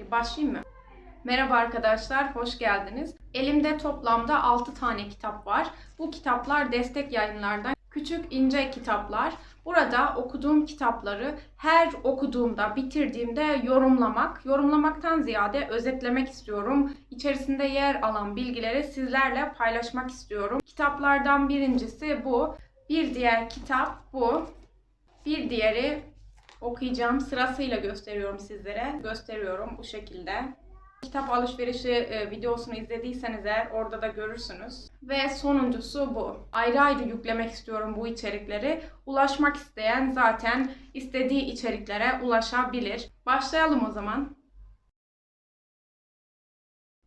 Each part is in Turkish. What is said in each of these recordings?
E, Başlayayım mı? Merhaba arkadaşlar, hoş geldiniz. Elimde toplamda 6 tane kitap var. Bu kitaplar destek yayınlardan küçük ince kitaplar. Burada okuduğum kitapları her okuduğumda, bitirdiğimde yorumlamak, yorumlamaktan ziyade özetlemek istiyorum. İçerisinde yer alan bilgileri sizlerle paylaşmak istiyorum. Kitaplardan birincisi bu. Bir diğer kitap bu. Bir diğeri okuyacağım. Sırasıyla gösteriyorum sizlere. Gösteriyorum bu şekilde. Kitap alışverişi e, videosunu izlediyseniz eğer orada da görürsünüz. Ve sonuncusu bu. Ayrı ayrı yüklemek istiyorum bu içerikleri. Ulaşmak isteyen zaten istediği içeriklere ulaşabilir. Başlayalım o zaman.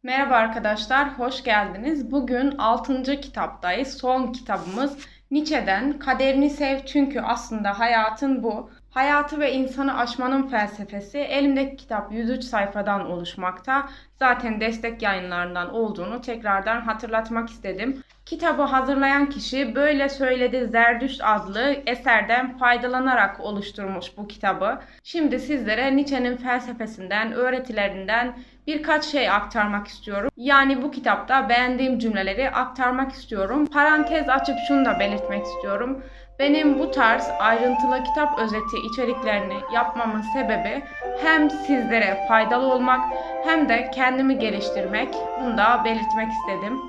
Merhaba arkadaşlar, hoş geldiniz. Bugün 6. kitaptayız. Son kitabımız Nietzsche'den Kaderini Sev Çünkü aslında hayatın bu. Hayatı ve insanı aşmanın felsefesi elimdeki kitap 103 sayfadan oluşmakta. Zaten destek yayınlarından olduğunu tekrardan hatırlatmak istedim. Kitabı hazırlayan kişi Böyle Söyledi Zerdüşt adlı eserden faydalanarak oluşturmuş bu kitabı. Şimdi sizlere Nietzsche'nin felsefesinden, öğretilerinden birkaç şey aktarmak istiyorum. Yani bu kitapta beğendiğim cümleleri aktarmak istiyorum. Parantez açıp şunu da belirtmek istiyorum. Benim bu tarz ayrıntılı kitap özeti içeriklerini yapmamın sebebi hem sizlere faydalı olmak hem de kendimi geliştirmek. Bunu da belirtmek istedim.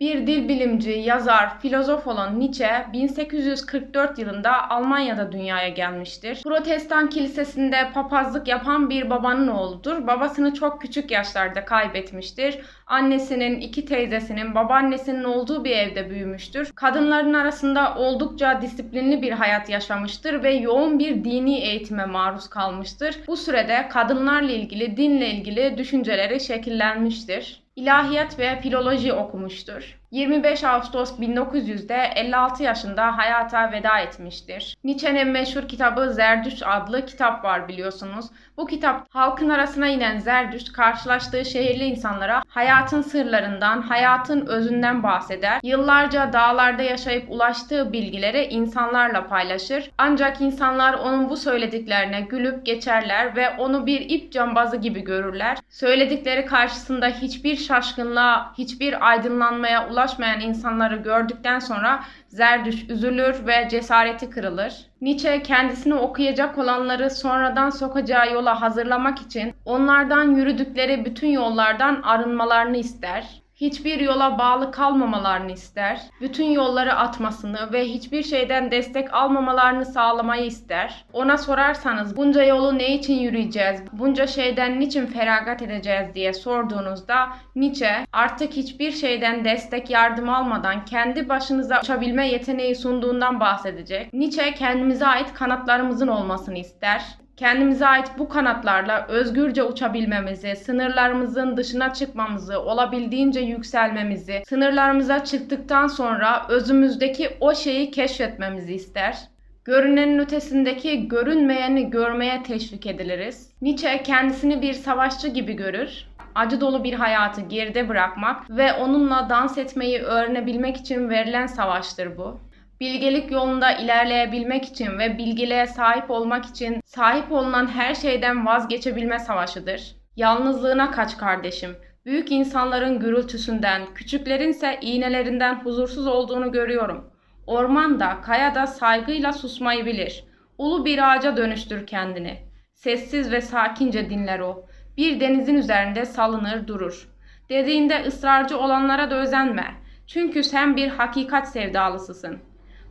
Bir dil bilimci, yazar, filozof olan Nietzsche 1844 yılında Almanya'da dünyaya gelmiştir. Protestan kilisesinde papazlık yapan bir babanın oğludur. Babasını çok küçük yaşlarda kaybetmiştir. Annesinin, iki teyzesinin, babaannesinin olduğu bir evde büyümüştür. Kadınların arasında oldukça disiplinli bir hayat yaşamıştır ve yoğun bir dini eğitime maruz kalmıştır. Bu sürede kadınlarla ilgili, dinle ilgili düşünceleri şekillenmiştir. İlahiyat ve filoloji okumuştur. 25 Ağustos 1900'de 56 yaşında hayata veda etmiştir. Nietzsche'nin meşhur kitabı Zerdüşt adlı kitap var biliyorsunuz. Bu kitap halkın arasına inen Zerdüşt karşılaştığı şehirli insanlara hayatın sırlarından, hayatın özünden bahseder. Yıllarca dağlarda yaşayıp ulaştığı bilgileri insanlarla paylaşır. Ancak insanlar onun bu söylediklerine gülüp geçerler ve onu bir ip cambazı gibi görürler. Söyledikleri karşısında hiçbir şaşkınlığa, hiçbir aydınlanmaya ulaşmayan insanları gördükten sonra Zerdüş üzülür ve cesareti kırılır. Nietzsche kendisini okuyacak olanları sonradan sokacağı yola hazırlamak için onlardan yürüdükleri bütün yollardan arınmalarını ister hiçbir yola bağlı kalmamalarını ister, bütün yolları atmasını ve hiçbir şeyden destek almamalarını sağlamayı ister. Ona sorarsanız bunca yolu ne için yürüyeceğiz, bunca şeyden niçin feragat edeceğiz diye sorduğunuzda Nietzsche artık hiçbir şeyden destek yardım almadan kendi başınıza uçabilme yeteneği sunduğundan bahsedecek. Nietzsche kendimize ait kanatlarımızın olmasını ister kendimize ait bu kanatlarla özgürce uçabilmemizi, sınırlarımızın dışına çıkmamızı, olabildiğince yükselmemizi, sınırlarımıza çıktıktan sonra özümüzdeki o şeyi keşfetmemizi ister. Görünenin ötesindeki görünmeyeni görmeye teşvik ediliriz. Nietzsche kendisini bir savaşçı gibi görür. Acı dolu bir hayatı geride bırakmak ve onunla dans etmeyi öğrenebilmek için verilen savaştır bu bilgelik yolunda ilerleyebilmek için ve bilgiliğe sahip olmak için sahip olunan her şeyden vazgeçebilme savaşıdır. Yalnızlığına kaç kardeşim. Büyük insanların gürültüsünden, küçüklerin ise iğnelerinden huzursuz olduğunu görüyorum. Ormanda, kayada saygıyla susmayı bilir. Ulu bir ağaca dönüştür kendini. Sessiz ve sakince dinler o. Bir denizin üzerinde salınır durur. Dediğinde ısrarcı olanlara da özenme. Çünkü sen bir hakikat sevdalısısın.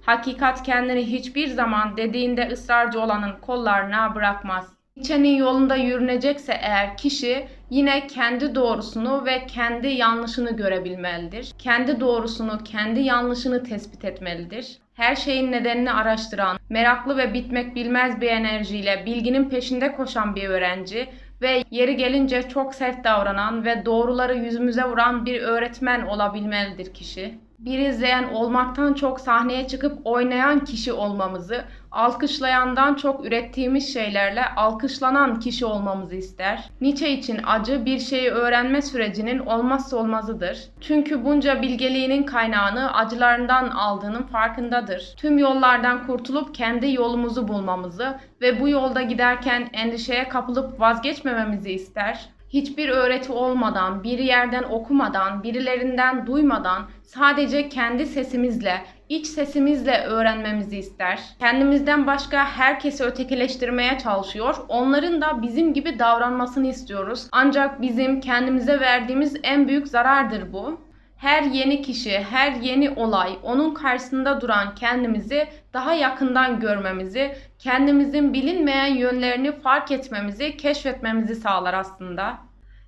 Hakikat kendini hiçbir zaman dediğinde ısrarcı olanın kollarına bırakmaz. Nietzsche'nin yolunda yürünecekse eğer kişi yine kendi doğrusunu ve kendi yanlışını görebilmelidir. Kendi doğrusunu, kendi yanlışını tespit etmelidir. Her şeyin nedenini araştıran, meraklı ve bitmek bilmez bir enerjiyle bilginin peşinde koşan bir öğrenci ve yeri gelince çok sert davranan ve doğruları yüzümüze vuran bir öğretmen olabilmelidir kişi bir izleyen olmaktan çok sahneye çıkıp oynayan kişi olmamızı, alkışlayandan çok ürettiğimiz şeylerle alkışlanan kişi olmamızı ister. Nietzsche için acı bir şeyi öğrenme sürecinin olmazsa olmazıdır. Çünkü bunca bilgeliğinin kaynağını acılarından aldığının farkındadır. Tüm yollardan kurtulup kendi yolumuzu bulmamızı ve bu yolda giderken endişeye kapılıp vazgeçmememizi ister. Hiçbir öğreti olmadan, bir yerden okumadan, birilerinden duymadan sadece kendi sesimizle, iç sesimizle öğrenmemizi ister. Kendimizden başka herkesi ötekileştirmeye çalışıyor. Onların da bizim gibi davranmasını istiyoruz. Ancak bizim kendimize verdiğimiz en büyük zarardır bu her yeni kişi, her yeni olay onun karşısında duran kendimizi daha yakından görmemizi, kendimizin bilinmeyen yönlerini fark etmemizi, keşfetmemizi sağlar aslında.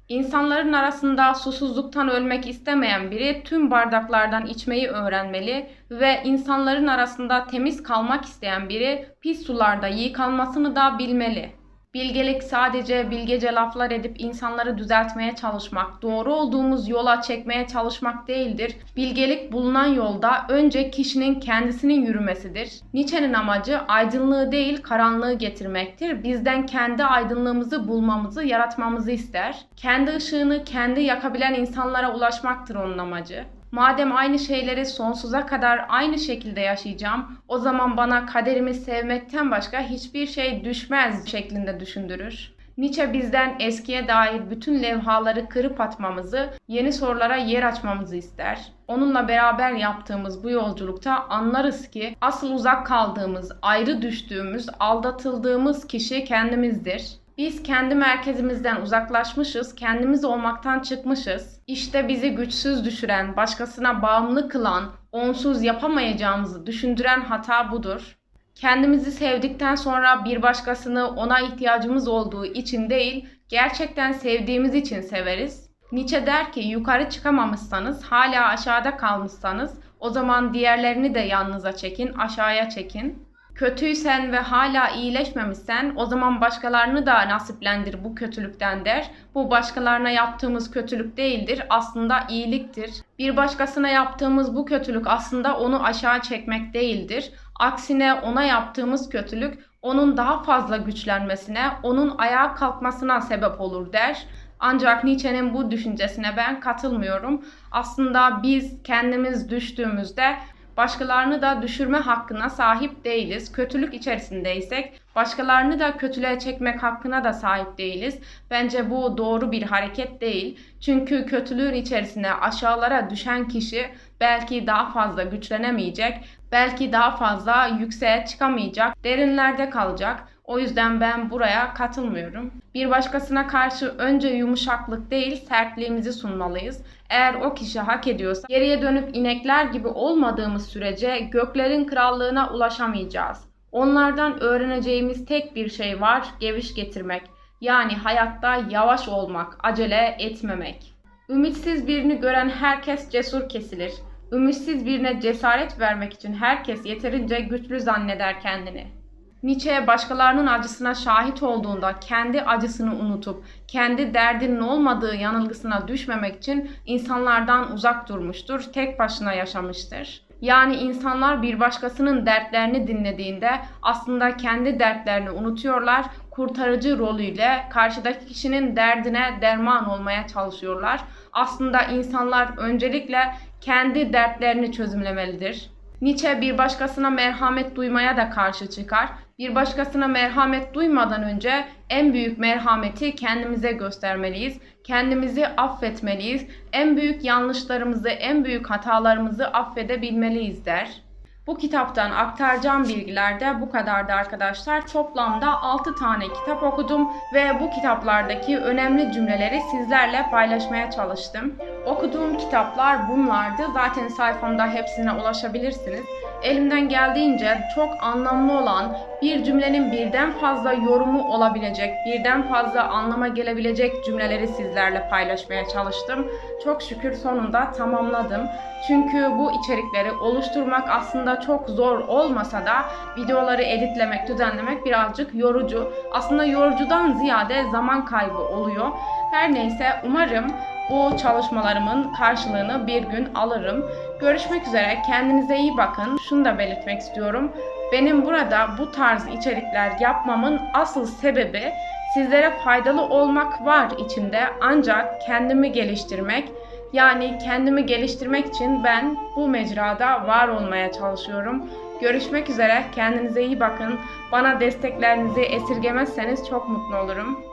İnsanların arasında susuzluktan ölmek istemeyen biri tüm bardaklardan içmeyi öğrenmeli ve insanların arasında temiz kalmak isteyen biri pis sularda yıkanmasını da bilmeli. Bilgelik sadece bilgece laflar edip insanları düzeltmeye çalışmak, doğru olduğumuz yola çekmeye çalışmak değildir. Bilgelik bulunan yolda önce kişinin kendisinin yürümesidir. Nietzsche'nin amacı aydınlığı değil karanlığı getirmektir. Bizden kendi aydınlığımızı bulmamızı, yaratmamızı ister. Kendi ışığını kendi yakabilen insanlara ulaşmaktır onun amacı. Madem aynı şeyleri sonsuza kadar aynı şekilde yaşayacağım, o zaman bana kaderimi sevmekten başka hiçbir şey düşmez şeklinde düşündürür. Nietzsche bizden eskiye dair bütün levhaları kırıp atmamızı, yeni sorulara yer açmamızı ister. Onunla beraber yaptığımız bu yolculukta anlarız ki asıl uzak kaldığımız, ayrı düştüğümüz, aldatıldığımız kişi kendimizdir. Biz kendi merkezimizden uzaklaşmışız, kendimiz olmaktan çıkmışız. İşte bizi güçsüz düşüren, başkasına bağımlı kılan, onsuz yapamayacağımızı düşündüren hata budur. Kendimizi sevdikten sonra bir başkasını ona ihtiyacımız olduğu için değil, gerçekten sevdiğimiz için severiz. Nietzsche der ki yukarı çıkamamışsanız, hala aşağıda kalmışsanız o zaman diğerlerini de yanınıza çekin, aşağıya çekin kötüysen ve hala iyileşmemişsen o zaman başkalarını da nasiplendir bu kötülükten der. Bu başkalarına yaptığımız kötülük değildir aslında iyiliktir. Bir başkasına yaptığımız bu kötülük aslında onu aşağı çekmek değildir. Aksine ona yaptığımız kötülük onun daha fazla güçlenmesine, onun ayağa kalkmasına sebep olur der. Ancak Nietzsche'nin bu düşüncesine ben katılmıyorum. Aslında biz kendimiz düştüğümüzde başkalarını da düşürme hakkına sahip değiliz. Kötülük içerisindeysek başkalarını da kötülüğe çekmek hakkına da sahip değiliz. Bence bu doğru bir hareket değil. Çünkü kötülüğün içerisine aşağılara düşen kişi belki daha fazla güçlenemeyecek, belki daha fazla yükseğe çıkamayacak, derinlerde kalacak. O yüzden ben buraya katılmıyorum. Bir başkasına karşı önce yumuşaklık değil sertliğimizi sunmalıyız. Eğer o kişi hak ediyorsa geriye dönüp inekler gibi olmadığımız sürece göklerin krallığına ulaşamayacağız. Onlardan öğreneceğimiz tek bir şey var, geviş getirmek. Yani hayatta yavaş olmak, acele etmemek. Ümitsiz birini gören herkes cesur kesilir. Ümitsiz birine cesaret vermek için herkes yeterince güçlü zanneder kendini. Nietzsche başkalarının acısına şahit olduğunda kendi acısını unutup kendi derdinin olmadığı yanılgısına düşmemek için insanlardan uzak durmuştur, tek başına yaşamıştır. Yani insanlar bir başkasının dertlerini dinlediğinde aslında kendi dertlerini unutuyorlar, kurtarıcı rolüyle karşıdaki kişinin derdine derman olmaya çalışıyorlar. Aslında insanlar öncelikle kendi dertlerini çözümlemelidir. Nietzsche bir başkasına merhamet duymaya da karşı çıkar. Bir başkasına merhamet duymadan önce en büyük merhameti kendimize göstermeliyiz. Kendimizi affetmeliyiz. En büyük yanlışlarımızı, en büyük hatalarımızı affedebilmeliyiz der. Bu kitaptan aktaracağım bilgiler de bu kadardı arkadaşlar. Toplamda 6 tane kitap okudum ve bu kitaplardaki önemli cümleleri sizlerle paylaşmaya çalıştım. Okuduğum kitaplar bunlardı. Zaten sayfamda hepsine ulaşabilirsiniz. Elimden geldiğince çok anlamlı olan bir cümlenin birden fazla yorumu olabilecek, birden fazla anlama gelebilecek cümleleri sizlerle paylaşmaya çalıştım. Çok şükür sonunda tamamladım. Çünkü bu içerikleri oluşturmak aslında çok zor olmasa da videoları editlemek, düzenlemek birazcık yorucu. Aslında yorucudan ziyade zaman kaybı oluyor. Her neyse umarım bu çalışmalarımın karşılığını bir gün alırım. Görüşmek üzere. Kendinize iyi bakın. Şunu da belirtmek istiyorum. Benim burada bu tarz içerikler yapmamın asıl sebebi sizlere faydalı olmak var içinde ancak kendimi geliştirmek yani kendimi geliştirmek için ben bu mecrada var olmaya çalışıyorum. Görüşmek üzere. Kendinize iyi bakın. Bana desteklerinizi esirgemezseniz çok mutlu olurum.